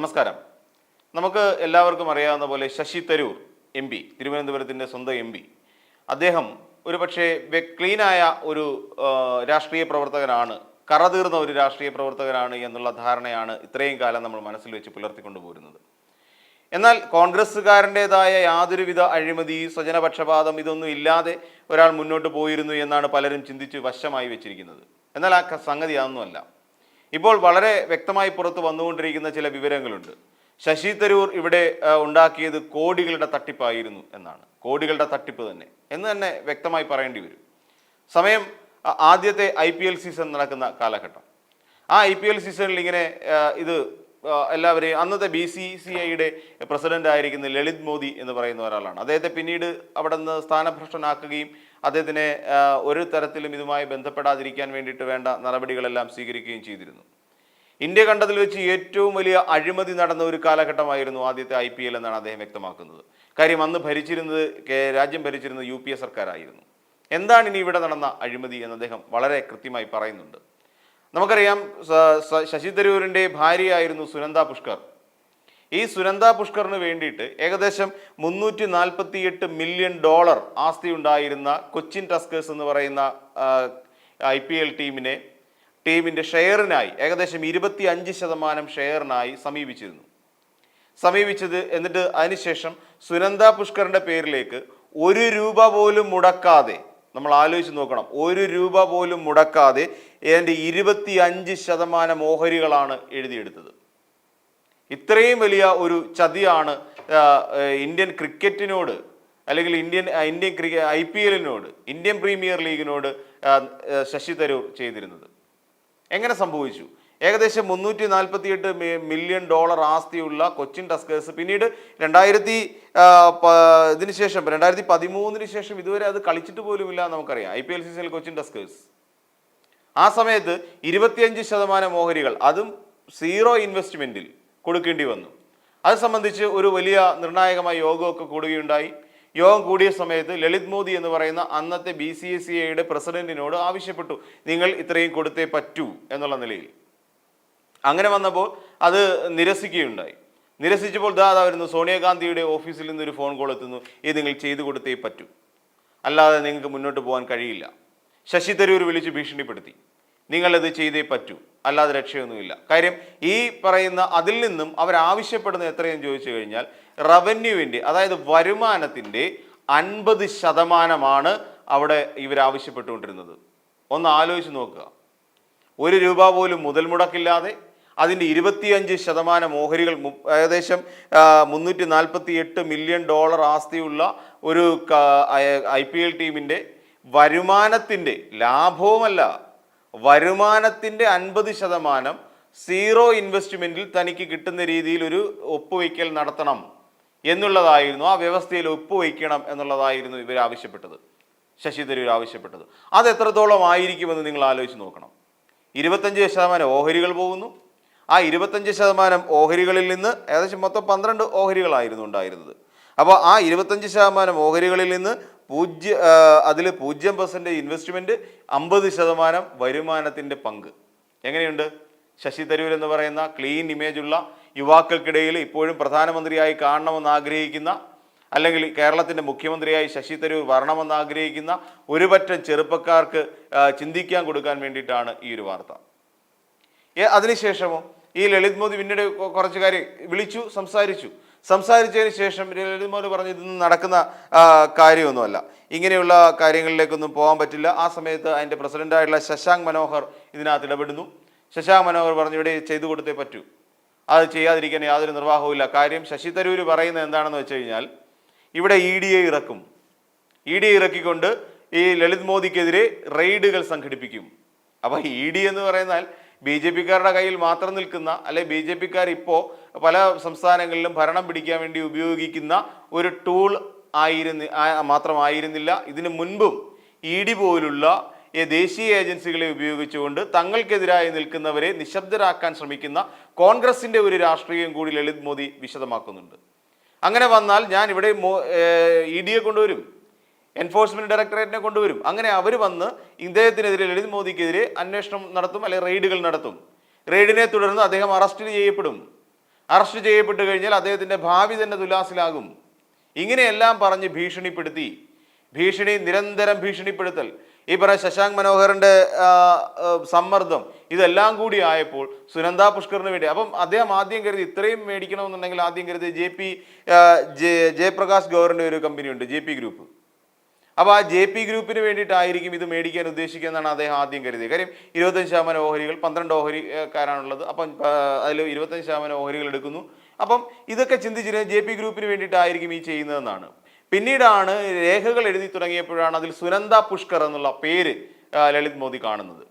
നമസ്കാരം. നമുക്ക് എല്ലാവർക്കും അറിയാവുന്ന പോലെ ശശി തരൂർ എം പി തിരുവനന്തപുരത്തിന്റെ സ്വന്തം എം പി. അദ്ദേഹം ഒരു പക്ഷേ ക്ലീനായ ഒരു രാഷ്ട്രീയ പ്രവർത്തകനാണ് കറതീർന്ന ഒരു രാഷ്ട്രീയ പ്രവർത്തകനാണ് എന്നുള്ള ധാരണയാണ് ഇത്രയും കാലം നമ്മൾ മനസ്സിൽ വെച്ച് പുലർത്തിക്കൊണ്ടു പോരുന്നത്. എന്നാൽ കോൺഗ്രസ്സുകാരന്റെതായ യാതൊരുവിധ അഴിമതി സ്വജനപക്ഷപാതം ഇതൊന്നും ഇല്ലാതെ ഒരാൾ മുന്നോട്ട് പോയിരുന്നു എന്നാണ് പലരും ചിന്തിച്ച് വശമായി വെച്ചിരിക്കുന്നത്. എന്നാൽ ആ സംഗതി അതൊന്നുമല്ല. ഇപ്പോൾ വളരെ വ്യക്തമായി പുറത്തു വന്നുകൊണ്ടിരിക്കുന്ന ചില വിവരങ്ങളുണ്ട്. ശശി തരൂർ ഇവിടെ ഉണ്ടാക്കിയത് കോടികളുടെ തട്ടിപ്പായിരുന്നു എന്നാണ്. കോടികളുടെ തട്ടിപ്പ് തന്നെ. എന്ന് തന്നെ വ്യക്തമായി പറയേണ്ടി വരും. സമയം ആദ്യത്തെ ഐ പി എൽ സീസൺ നടക്കുന്ന കാലഘട്ടം. ആ ഐ പി എൽ സീസണിൽ ഇങ്ങനെ ഇത് എല്ലാവരെയും അന്നത്തെ ബി സി സി ഐയുടെ പ്രസിഡന്റ് ആയിരിക്കുന്ന ലളിത് മോദി എന്ന് പറയുന്ന ഒരാളാണ്. അദ്ദേഹത്തെ പിന്നീട് അവിടെ നിന്ന് സ്ഥാനഭ്രഷ്ടനാക്കുകയും അദ്ദേഹത്തിനെ ഒരു തരത്തിലും ഇതുമായി ബന്ധപ്പെടാതിരിക്കാൻ വേണ്ടിയിട്ട് വേണ്ട നടപടികളെല്ലാം സ്വീകരിക്കുകയും ചെയ്തിരുന്നു. ഇന്ത്യ കണ്ടതിൽ വെച്ച് ഏറ്റവും വലിയ അഴിമതി നടന്ന ഒരു കാലഘട്ടമായിരുന്നു ആദ്യത്തെ ഐ പി എൽ എന്നാണ് അദ്ദേഹം വ്യക്തമാക്കുന്നത്. കാര്യം അന്ന് ഭരിച്ചിരുന്നത് രാജ്യം ഭരിച്ചിരുന്നത് യു പി എ സർക്കാരായിരുന്നു. എന്താണ് ഇനി ഇവിടെ നടന്ന അഴിമതി എന്ന് അദ്ദേഹം വളരെ കൃത്യമായി പറയുന്നുണ്ട്. നമുക്കറിയാം ശശി തരൂരിന്റെ ഭാര്യയായിരുന്നു സുനന്ദ പുഷ്കർ. ഈ സുനന്ദ പുഷ്കറിന് വേണ്ടിയിട്ട് ഏകദേശം മുന്നൂറ്റി നാൽപ്പത്തിയെട്ട് മില്യൺ ഡോളർ ആസ്തി ഉണ്ടായിരുന്ന കൊച്ചിൻ ടസ്കേഴ്സ് എന്ന് പറയുന്ന ഐ പി എൽ ടീമിനെ ടീമിന്റെ ഷെയറിനായി ഏകദേശം ഇരുപത്തി അഞ്ച് ശതമാനം ഷെയറിനായി സമീപിച്ചിരുന്നു. സമീപിച്ചത് എന്നിട്ട് അതിനുശേഷം സുനന്ദ പുഷ്കറിന്റെ പേരിലേക്ക് ഒരു രൂപ പോലും മുടക്കാതെ നമ്മൾ ആലോചിച്ച് നോക്കണം ഒരു രൂപ പോലും മുടക്കാതെ എന്റെ ഇരുപത്തി അഞ്ച് ശതമാനം ഓഹരികളാണ് എഴുതിയെടുത്തത്. ഇത്രയും വലിയ ഒരു ചതിയാണ് ഇന്ത്യൻ ക്രിക്കറ്റിനോട് അല്ലെങ്കിൽ ഇന്ത്യൻ ഇന്ത്യൻ ക്രിക്ക ഐ പി എല്ലിനോട് ഇന്ത്യൻ പ്രീമിയർ ലീഗിനോട് ശശി തരൂർ ചെയ്തിരുന്നത്. എങ്ങനെ സംഭവിച്ചു? ഏകദേശം മുന്നൂറ്റി നാൽപ്പത്തിയെട്ട് മില്യൺ ഡോളർ ആസ്തിയുള്ള കൊച്ചിൻ ടസ്കേഴ്സ് പിന്നീട് രണ്ടായിരത്തി ഇതിന് ശേഷം രണ്ടായിരത്തി പതിമൂന്നിന് ശേഷം ഇതുവരെ അത് കളിച്ചിട്ട് പോലുമില്ല നമുക്കറിയാം. ഐ പി എൽ സീസണിൽ കൊച്ചിൻ ടസ്കേഴ്സ്. ആ സമയത്ത് ഇരുപത്തിയഞ്ച് ശതമാനം ഓഹരികൾ അതും സീറോ ഇൻവെസ്റ്റ്മെന്റിൽ. കൊടുക്കേണ്ടി വന്നു. അത് സംബന്ധിച്ച് ഒരു വലിയ നിർണായകമായ യോഗമൊക്കെ കൂടുകയുണ്ടായി. യോഗം കൂടിയ സമയത്ത് ലളിത് മോദി എന്ന് പറയുന്ന അന്നത്തെ ബി സി എസ് സി ഐയുടെ പ്രസിഡന്റിനോട് ആവശ്യപ്പെട്ടു നിങ്ങൾ ഇത്രയും കൊടുത്തേ പറ്റൂ എന്നുള്ള നിലയിൽ. അങ്ങനെ വന്നപ്പോൾ അത് നിരസിക്കുകയുണ്ടായി. നിരസിച്ചപ്പോൾ ദാദാ വരുന്നു സോണിയാഗാന്ധിയുടെ ഓഫീസിൽ നിന്ന് ഒരു ഫോൺ കോൾ എത്തുന്നു ഇത് നിങ്ങൾ ചെയ്തു കൊടുത്തേ പറ്റൂ. അല്ലാതെ നിങ്ങൾക്ക് മുന്നോട്ട് പോകാൻ കഴിയില്ല. ശശി തരൂർ വിളിച്ച് ഭീഷണിപ്പെടുത്തി. നിങ്ങളത് ചെയ്തേ പറ്റൂ. അല്ലാതെ രക്ഷയൊന്നുമില്ല. കാര്യം ഈ പറയുന്ന അതിൽ നിന്നും അവരാവശ്യപ്പെടുന്ന എത്രയെന്ന് ചോദിച്ചു കഴിഞ്ഞാൽ റവന്യൂവിന്റെ അതായത് വരുമാനത്തിന്റെ അൻപത് ശതമാനമാണ് അവിടെ ഇവർ ആവശ്യപ്പെട്ടുകൊണ്ടിരുന്നത് ഒന്ന് ആലോചിച്ച് നോക്കുക. ഒരു രൂപ പോലും മുതൽ മുടക്കില്ലാതെ അതിന്റെ ഇരുപത്തിയഞ്ച് ശതമാനം ഓഹരികൾ ഏകദേശം മുന്നൂറ്റി നാൽപ്പത്തി എട്ട് മില്യൺ ഡോളർ ആസ്തിയുള്ള ഒരു ഐ പി എൽ ടീമിന്റെ വരുമാനത്തിന്റെ ലാഭവുമല്ല. വരുമാനത്തിന്റെ അൻപത് ശതമാനം സീറോ ഇൻവെസ്റ്റ്മെന്റിൽ തനിക്ക് കിട്ടുന്ന രീതിയിൽ ഒരു ഒപ്പുവയ്ക്കൽ നടത്തണം എന്നുള്ളതായിരുന്നു ആ വ്യവസ്ഥയിൽ ഒപ്പുവയ്ക്കണം എന്നുള്ളതായിരുന്നു ഇവർ ആവശ്യപ്പെട്ടത് ശശി തരൂർ ആവശ്യപ്പെട്ടത്. അത് എത്രത്തോളം ആയിരിക്കുമെന്ന് നിങ്ങൾ ആലോചിച്ച് നോക്കണം. ഇരുപത്തഞ്ച് ശതമാനം ഓഹരികൾ പോകുന്നു. ആ ഇരുപത്തഞ്ച് ശതമാനം ഓഹരികളിൽ നിന്ന് ഏകദേശം മൊത്തം പന്ത്രണ്ട് ഓഹരികളായിരുന്നു ഉണ്ടായിരുന്നത്. അപ്പോൾ ആ ഇരുപത്തഞ്ച് ശതമാനം ഓഹരികളിൽ നിന്ന് പൂജ്യ അതിൽ പൂജ്യം പെർസെന്റ് ഇൻവെസ്റ്റ്മെന്റ് അമ്പത് ശതമാനം വരുമാനത്തിന്റെ പങ്ക്. എങ്ങനെയുണ്ട്? ശശി തരൂർ എന്ന് പറയുന്ന ക്ലീൻ ഇമേജുള്ള യുവാക്കൾക്കിടയിൽ ഇപ്പോഴും പ്രധാനമന്ത്രിയായി കാണണമെന്ന് ആഗ്രഹിക്കുന്ന അല്ലെങ്കിൽ കേരളത്തിന്റെ മുഖ്യമന്ത്രിയായി ശശി തരൂർ വരണമെന്ന് ആഗ്രഹിക്കുന്ന ഒരുപറ്റം ചെറുപ്പക്കാർക്ക് ചിന്തിക്കാൻ കൊടുക്കാൻ വേണ്ടിയിട്ടാണ് ഈ ഒരു വാർത്ത. അതിനുശേഷമോ? ഈ ലളിത് മോദി പിന്നീട് കുറച്ചുകാരെ വിളിച്ചു സംസാരിച്ചു. സംസാരിച്ചതിന് ശേഷം ലളിത് മോദി പറഞ്ഞു ഇതൊന്നും നടക്കുന്ന കാര്യമൊന്നുമല്ല. ഇങ്ങനെയുള്ള കാര്യങ്ങളിലേക്കൊന്നും പോകാൻ പറ്റില്ല. ആ സമയത്ത് അതിന്റെ പ്രസിഡന്റായിട്ടുള്ള ശശാങ്ക് മനോഹർ ഇതിനകത്ത് ഇടപെടുന്നു. ശശാങ്ക് മനോഹർ പറഞ്ഞു ഇവിടെ ചെയ്തു കൊടുത്തേ പറ്റൂ. അത് ചെയ്യാതിരിക്കാൻ യാതൊരു നിർവാഹവും ഇല്ല. കാര്യം ശശി തരൂർ പറയുന്നത് എന്താണെന്ന് വെച്ച് കഴിഞ്ഞാൽ ഇവിടെ ഇ ഡി എ ഇറക്കും. ഇ ഡി ഇറക്കിക്കൊണ്ട് ഈ ലളിത് മോദിക്കെതിരെ റെയ്ഡുകൾ സംഘടിപ്പിക്കും. അപ്പോൾ ഇ ഡി എന്ന് പറയുന്നാൽ ബി ജെ പിക്കാരുടെ കയ്യിൽ മാത്രം നിൽക്കുന്ന അല്ലെ ബി ജെ പിക്കാർ ഇപ്പോൾ പല സംസ്ഥാനങ്ങളിലും ഭരണം പിടിക്കാൻ വേണ്ടി ഉപയോഗിക്കുന്ന ഒരു ടൂൾ ആയിരുന്നി മാത്രമായിരുന്നില്ല. ഇതിനു മുൻപും ഇ ഡി പോലുള്ള ദേശീയ ഏജൻസികളെ ഉപയോഗിച്ചുകൊണ്ട് തങ്ങൾക്കെതിരായി നിൽക്കുന്നവരെ നിശബ്ദരാക്കാൻ ശ്രമിക്കുന്ന കോൺഗ്രസിന്റെ ഒരു രാഷ്ട്രീയം കൂടി ലളിത് മോദി വിശദമാക്കുന്നുണ്ട്. അങ്ങനെ വന്നാൽ ഞാൻ ഇവിടെ ഇ ഡിയെ കൊണ്ടുവരും. എൻഫോഴ്സ്മെന്റ് ഡയറക്ടറേറ്റിനെ കൊണ്ടുവരും. അങ്ങനെ അവർ വന്ന് ഇദ്ദേഹത്തിനെതിരെ ലളിത് മോദിക്കെതിരെ അന്വേഷണം നടത്തും അല്ലെങ്കിൽ റെയ്ഡുകൾ നടത്തും. റെയ്ഡിനെ തുടർന്ന് അദ്ദേഹം അറസ്റ്റ് ചെയ്യപ്പെടും. അറസ്റ്റ് ചെയ്യപ്പെട്ട് കഴിഞ്ഞാൽ അദ്ദേഹത്തിന്റെ ഭാവി തന്നെ തുലാസിലാകും. ഇങ്ങനെയെല്ലാം പറഞ്ഞ് ഭീഷണിപ്പെടുത്തി. ഭീഷണി നിരന്തരം ഭീഷണിപ്പെടുത്തൽ. ഈ പറഞ്ഞ ശശാങ്ക് മനോഹറിന്റെ സമ്മർദ്ദം ഇതെല്ലാം കൂടി ആയപ്പോൾ സുനന്ദ പുഷ്കറിന് വേണ്ടി. അപ്പം അദ്ദേഹം ആദ്യം കരുതി ഇത്രയും മേടിക്കണമെന്നുണ്ടെങ്കിൽ ആദ്യം കരുതി ജെ പി ജയപ്രകാശ് ഗൗറിന്റെ ഒരു കമ്പനിയുണ്ട് ജെ പി ഗ്രൂപ്പ്. അപ്പോൾ ആ ജെ പി ഗ്രൂപ്പിന് വേണ്ടിയിട്ടായിരിക്കും ഇത് മേടിക്കാൻ ഉദ്ദേശിക്കുക എന്നാണ് അദ്ദേഹം ആദ്യം കരുതിയത്. കാര്യം ഇരുപത്തഞ്ച് ശതമാനം ഓഹരികൾ പന്ത്രണ്ട് ഓഹരിക്കാരാണുള്ളത്. അപ്പം അതിൽ ഇരുപത്തഞ്ച് ശതമാനം ഓഹരികൾ എടുക്കുന്നു. അപ്പം ഇതൊക്കെ ചിന്തിച്ചിരുന്ന ജെ പി ഗ്രൂപ്പിന് വേണ്ടിയിട്ടായിരിക്കും ഈ ചെയ്യുന്നതെന്നാണ്. പിന്നീടാണ് രേഖകൾ എഴുതി തുടങ്ങിയപ്പോഴാണ് അതിൽ സുനന്ദ പുഷ്കർ എന്നുള്ള പേര് ലളിത് മോദി കാണുന്നത്.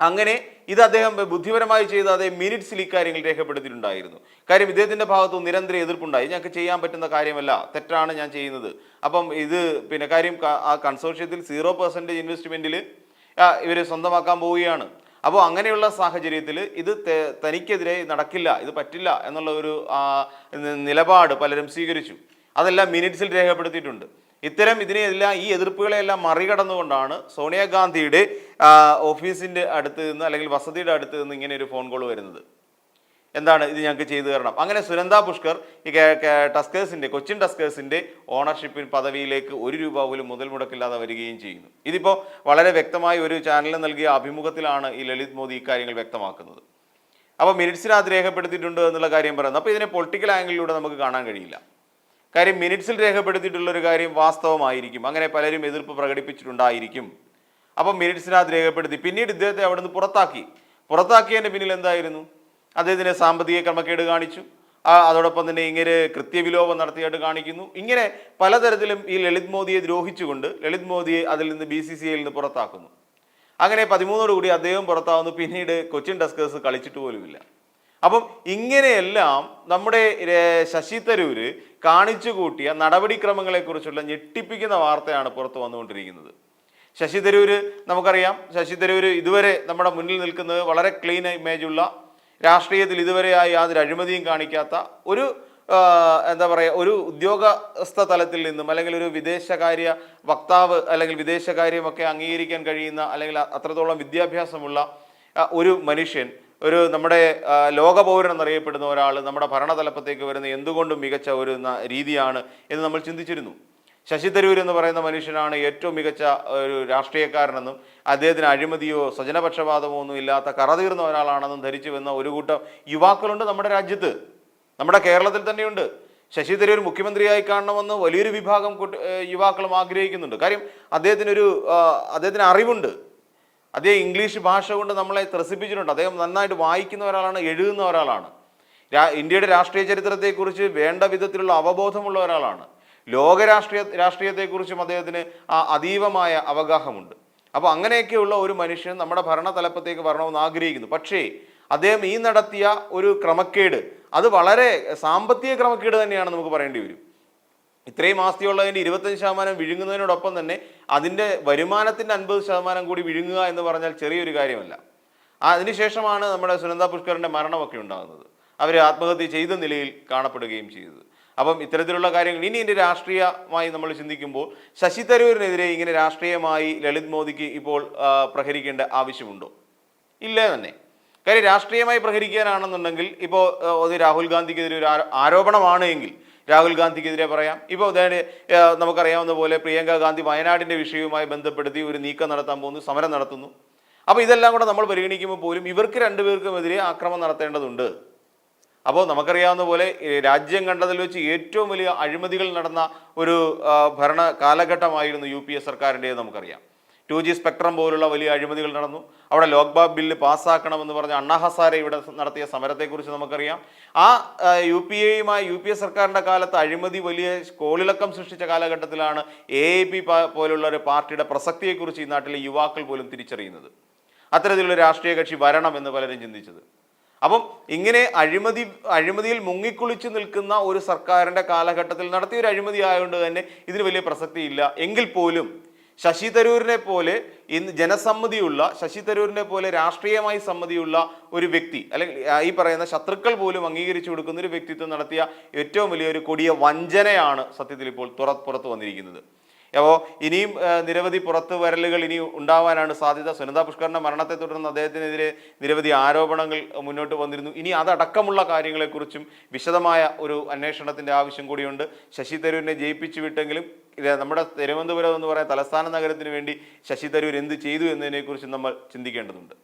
അങ്ങനെ ഇത് അദ്ദേഹം ബുദ്ധിപരമായി ചെയ്ത അതേ മിനിറ്റ്സിൽ ഇക്കാര്യങ്ങൾ രേഖപ്പെടുത്തിയിട്ടുണ്ടായിരുന്നു. കാര്യം ഇദ്ദേഹത്തിന്റെ ഭാഗത്തു നിരന്തര എതിർപ്പുണ്ടായി. ഞങ്ങൾക്ക് ചെയ്യാൻ പറ്റുന്ന കാര്യമല്ല. തെറ്റാണ് ഞാൻ ചെയ്യുന്നത്. അപ്പം ഇത് പിന്നെ കാര്യം ആ കൺസോർഷ്യത്തിൽ സീറോ പെർസെന്റേജ് ഇൻവെസ്റ്റ്മെന്റിൽ ഇവർ സ്വന്തമാക്കാൻ പോവുകയാണ്. അപ്പോൾ അങ്ങനെയുള്ള സാഹചര്യത്തിൽ ഇത് തനിക്കെതിരെ നടക്കില്ല ഇത് പറ്റില്ല എന്നുള്ള ഒരു നിലപാട് പലരും സ്വീകരിച്ചു. അതെല്ലാം മിനിറ്റ്സിൽ രേഖപ്പെടുത്തിയിട്ടുണ്ട്. ഇത്തരം ഇതിനെയെല്ലാം ഈ എതിർപ്പുകളെല്ലാം മറികടന്നുകൊണ്ടാണ് സോണിയാഗാന്ധിയുടെ ഓഫീസിന്റെ അടുത്ത് നിന്ന് അല്ലെങ്കിൽ വസതിയുടെ അടുത്ത് നിന്ന് ഇങ്ങനെ ഒരു ഫോൺ കോൾ വരുന്നത്. എന്താണ്? ഇത് ഞങ്ങൾക്ക് ചെയ്തു തരണം. അങ്ങനെ സുനന്ദ പുഷ്കർ ഈ കേ- കൊച്ചിൻ ടസ്കേഴ്സിന്റെ ഓണർഷിപ്പിൻ പദവിയിലേക്ക് ഒരു രൂപ പോലും മുതൽ മുടക്കില്ലാതെ വരികയും ചെയ്യുന്നു. ഇതിപ്പോൾ വളരെ വ്യക്തമായി ഒരു ചാനലിന് നൽകിയ അഭിമുഖത്തിലാണ് ഈ ലളിത് മോദി ഇക്കാര്യങ്ങൾ വ്യക്തമാക്കുന്നത്. അപ്പോൾ മിനിറ്റ്സിനകത്ത് രേഖപ്പെടുത്തിയിട്ടുണ്ട് എന്നുള്ള കാര്യം പറയുന്നത്. അപ്പോൾ ഇതിനെ പൊളിറ്റിക്കൽ ആംഗിളിലൂടെ നമുക്ക് കാണാൻ കഴിയില്ല. കാര്യം മിനിറ്റ്സിൽ രേഖപ്പെടുത്തിയിട്ടുള്ള ഒരു കാര്യം വാസ്തവമായിരിക്കും. അങ്ങനെ പലരും എതിർപ്പ് പ്രകടിപ്പിച്ചിട്ടുണ്ടായിരിക്കും. അപ്പം മിനിറ്റ്സിനകത്ത് രേഖപ്പെടുത്തി. പിന്നീട് ഇദ്ദേഹത്തെ അവിടെ നിന്ന് പുറത്താക്കി. പുറത്താക്കിയതിന്റെ പിന്നിൽ എന്തായിരുന്നു? അദ്ദേഹത്തിന് സാമ്പത്തിക ക്രമക്കേട് കാണിച്ചു. അതോടൊപ്പം തന്നെ ഇങ്ങനെ കൃത്യവിലോപം നടത്തിയായിട്ട് കാണിക്കുന്നു. ഇങ്ങനെ പലതരത്തിലും ഈ ലളിത് മോദിയെ ദ്രോഹിച്ചുകൊണ്ട് ലളിത് മോദിയെ അതിൽ നിന്ന് ബി സി സി ഐയിൽ നിന്ന് പുറത്താക്കുന്നു. അങ്ങനെ പതിമൂന്നോടുകൂടി അദ്ദേഹം പുറത്താവുന്നു. പിന്നീട് കൊച്ചിൻ ഡെസ്കേഴ്സ് കളിച്ചിട്ട് പോലുമില്ല. അപ്പം ഇങ്ങനെയെല്ലാം നമ്മുടെ ശശി തരൂര് കാണിച്ചു കൂട്ടിയ നടപടിക്രമങ്ങളെക്കുറിച്ചുള്ള ഞെട്ടിപ്പിക്കുന്ന വാർത്തയാണ് പുറത്തു വന്നുകൊണ്ടിരിക്കുന്നത്. ശശി തരൂര് നമുക്കറിയാം ശശി തരൂര് ഇതുവരെ നമ്മുടെ മുന്നിൽ നിൽക്കുന്നത് വളരെ ക്ലീൻ ഇമേജുള്ള രാഷ്ട്രീയത്തിൽ ഇതുവരെ ഇതുവരെയായി യാതൊരു അഴിമതിയും കാണിക്കാത്ത ഒരു എന്താ പറയുക ഒരു ഉദ്യോഗസ്ഥ തലത്തിൽ നിന്നും അല്ലെങ്കിൽ ഒരു വിദേശകാര്യ വക്താവ് അല്ലെങ്കിൽ വിദേശകാര്യമൊക്കെ അംഗീകരിക്കാൻ കഴിയുന്ന അല്ലെങ്കിൽ അത്രത്തോളം വിദ്യാഭ്യാസമുള്ള ഒരു മനുഷ്യൻ ഒരു നമ്മുടെ ലോകപൗരൻ എന്നറിയപ്പെടുന്ന ഒരാൾ നമ്മുടെ ഭരണതലപ്പത്തേക്ക് വരുന്ന എന്തുകൊണ്ടും മികച്ച ഒരു രീതിയാണ് എന്ന് നമ്മൾ ചിന്തിച്ചിരുന്നു. ശശി തരൂർ എന്ന് പറയുന്ന മനുഷ്യനാണ് ഏറ്റവും മികച്ച ഒരു രാഷ്ട്രീയക്കാരനെന്നും അദ്ദേഹത്തിന് അഴിമതിയോ സ്വജനപക്ഷപാതമോ ഒന്നും ഇല്ലാത്ത കറതീർന്ന ഒരാളാണെന്നും ധരിച്ചു വന്ന ഒരു കൂട്ടം യുവാക്കളുണ്ട് നമ്മുടെ രാജ്യത്ത്. നമ്മുടെ കേരളത്തിൽ തന്നെയുണ്ട്. ശശി തരൂർ മുഖ്യമന്ത്രിയായി കാണണമെന്ന് വലിയൊരു വിഭാഗം യുവാക്കളും ആഗ്രഹിക്കുന്നുണ്ട്. കാര്യം അദ്ദേഹത്തിനൊരു അദ്ദേഹത്തിന് അറിവുണ്ട്. അദ്ദേഹം ഇംഗ്ലീഷ് ഭാഷ കൊണ്ട് നമ്മളെ ത്രസിപ്പിച്ചിട്ടുണ്ട്. അദ്ദേഹം നന്നായിട്ട് വായിക്കുന്ന ഒരാളാണ് എഴുതുന്ന ഒരാളാണ്. ഇന്ത്യയുടെ രാഷ്ട്രീയ ചരിത്രത്തെക്കുറിച്ച് വേണ്ട വിധത്തിലുള്ള അവബോധമുള്ള ഒരാളാണ്. ലോക രാഷ്ട്രീയ രാഷ്ട്രീയത്തെക്കുറിച്ചും അദ്ദേഹത്തിന് ആ അതീവമായ അവഗാഹമുണ്ട്. അപ്പോൾ അങ്ങനെയൊക്കെയുള്ള ഒരു മനുഷ്യൻ നമ്മുടെ ഭരണ തലപ്പത്തേക്ക് വരണമെന്ന് ആഗ്രഹിക്കുന്നു. പക്ഷേ അദ്ദേഹം ഈ നടത്തിയ ഒരു ക്രമക്കേട് അത് വളരെ സാമ്പത്തിക ക്രമക്കേട് തന്നെയാണ് നമുക്ക് പറയേണ്ടി വരും. ഇത്രയും ആസ്തിയുള്ളതിന്റെ ഇരുപത്തഞ്ച് ശതമാനം വിഴുങ്ങുന്നതിനോടൊപ്പം തന്നെ അതിന്റെ വരുമാനത്തിന്റെ അൻപത് ശതമാനം കൂടി വിഴുങ്ങുക എന്ന് പറഞ്ഞാൽ ചെറിയൊരു കാര്യമല്ല. അതിനുശേഷമാണ് നമ്മുടെ സുനന്ദ പുഷ്കറിന്റെ മരണമൊക്കെ ഉണ്ടാകുന്നത്. അവർ ആത്മഹത്യ ചെയ്ത നിലയിൽ കാണപ്പെടുകയും ചെയ്തത്. അപ്പം ഇത്തരത്തിലുള്ള കാര്യങ്ങൾ ഇനി ഇതിന്റെ രാഷ്ട്രീയമായി നമ്മൾ ചിന്തിക്കുമ്പോൾ ശശി തരൂരിനെതിരെ ഇങ്ങനെ രാഷ്ട്രീയമായി ലളിത് മോദിക്ക് ഇപ്പോൾ പ്രഹരിക്കേണ്ട ആവശ്യമുണ്ടോ? ഇല്ല തന്നെ. കാര്യം രാഷ്ട്രീയമായി പ്രഹരിക്കാനാണെന്നുണ്ടെങ്കിൽ ഇപ്പോൾ അത് രാഹുൽ ഗാന്ധിക്കെതിരെ ഒരു ആരോ- ആരോപണമാണ് എങ്കിൽ രാഹുൽ ഗാന്ധിക്കെതിരെ പറയാം. ഇപ്പോൾ നമുക്കറിയാവുന്ന പോലെ പ്രിയങ്ക ഗാന്ധി വയനാടിന്റെ വിഷയവുമായി ബന്ധപ്പെടുത്തി ഒരു നീക്കം നടത്താൻ പോകുന്നു സമരം നടത്തുന്നു. അപ്പോൾ ഇതെല്ലാം കൂടെ നമ്മൾ പരിഗണിക്കുമ്പോൾ പോലും ഇവർക്ക് രണ്ടുപേർക്കുമെതിരെ ആക്രമം നടത്തേണ്ടതുണ്ട്. അപ്പോൾ നമുക്കറിയാവുന്ന പോലെ രാജ്യം കണ്ടതിൽ വെച്ച് ഏറ്റവും വലിയ അഴിമതികൾ നടന്ന ഒരു ഭരണ കാലഘട്ടമായിരുന്നു യു പി എ സർക്കാരിന്റെത് നമുക്കറിയാം. ടു ജി സ്പെക്ട്രം പോലുള്ള വലിയ അഴിമതികൾ നടന്നു. അവിടെ ലോക്ബാബ് ബില്ല് പാസ്സാക്കണമെന്ന് പറഞ്ഞ അണ്ണാ ഹസാരെ ഇവിടെ നടത്തിയ സമരത്തെക്കുറിച്ച് നമുക്കറിയാം. ആ യു പി എയുമായി യു പി എ സർക്കാരിന്റെ കാലത്ത് അഴിമതി വലിയ കോളിളക്കം സൃഷ്ടിച്ച കാലഘട്ടത്തിലാണ് എ എ പി പോലുള്ള ഒരു പാർട്ടിയുടെ പ്രസക്തിയെക്കുറിച്ച് ഈ നാട്ടിലെ യുവാക്കൾ പോലും തിരിച്ചറിയുന്നത്. അത്തരത്തിലുള്ള രാഷ്ട്രീയ കക്ഷി വരണം എന്ന് പലരും ചിന്തിച്ചത്. അപ്പം ഇങ്ങനെ അഴിമതി അഴിമതിയിൽ മുങ്ങിക്കുളിച്ച് നിൽക്കുന്ന ഒരു സർക്കാരിന്റെ കാലഘട്ടത്തിൽ നടത്തിയ ഒരു അഴിമതി ആയതുകൊണ്ട് തന്നെ ഇതിന് വലിയ പ്രസക്തിയില്ല. എങ്കിൽ പോലും ശശി തരൂരിനെ പോലെ ഇന്ന് ജനസമ്മതിയുള്ള ശശി തരൂരിനെ പോലെ രാഷ്ട്രീയമായി സമ്മതിയുള്ള ഒരു വ്യക്തി അല്ലെങ്കിൽ ഈ പറയുന്ന ശത്രുക്കൾ പോലും അംഗീകരിച്ചു കൊടുക്കുന്ന ഒരു വ്യക്തിത്വം നടത്തിയ ഏറ്റവും വലിയൊരു കൊടിയ വഞ്ചനയാണ് സത്യത്തിൽ ഇപ്പോൾ തുറപ്പുറത്ത് പുറത്തു വന്നിരിക്കുന്നത്. അപ്പോൾ ഇനിയും നിരവധി പുറത്തു വരലുകൾ ഇനി ഉണ്ടാവാനാണ് സാധ്യത. സുനിത പുഷ്കറിന്റെ മരണത്തെ തുടർന്ന് അദ്ദേഹത്തിനെതിരെ നിരവധി ആരോപണങ്ങൾ മുന്നോട്ട് വന്നിരുന്നു. ഇനി അതടക്കമുള്ള കാര്യങ്ങളെക്കുറിച്ചും വിശദമായ ഒരു അന്വേഷണത്തിന്റെ ആവശ്യം കൂടിയുണ്ട്. ശശി തരൂരിനെ ജയിപ്പിച്ചു വിട്ടെങ്കിലും നമ്മുടെ തിരുവനന്തപുരം എന്ന് പറയുന്ന തലസ്ഥാന നഗരത്തിന് വേണ്ടി ശശി തരൂർ എന്ത് ചെയ്തു എന്നതിനെക്കുറിച്ച് നമ്മൾ ചിന്തിക്കേണ്ടതുണ്ട്.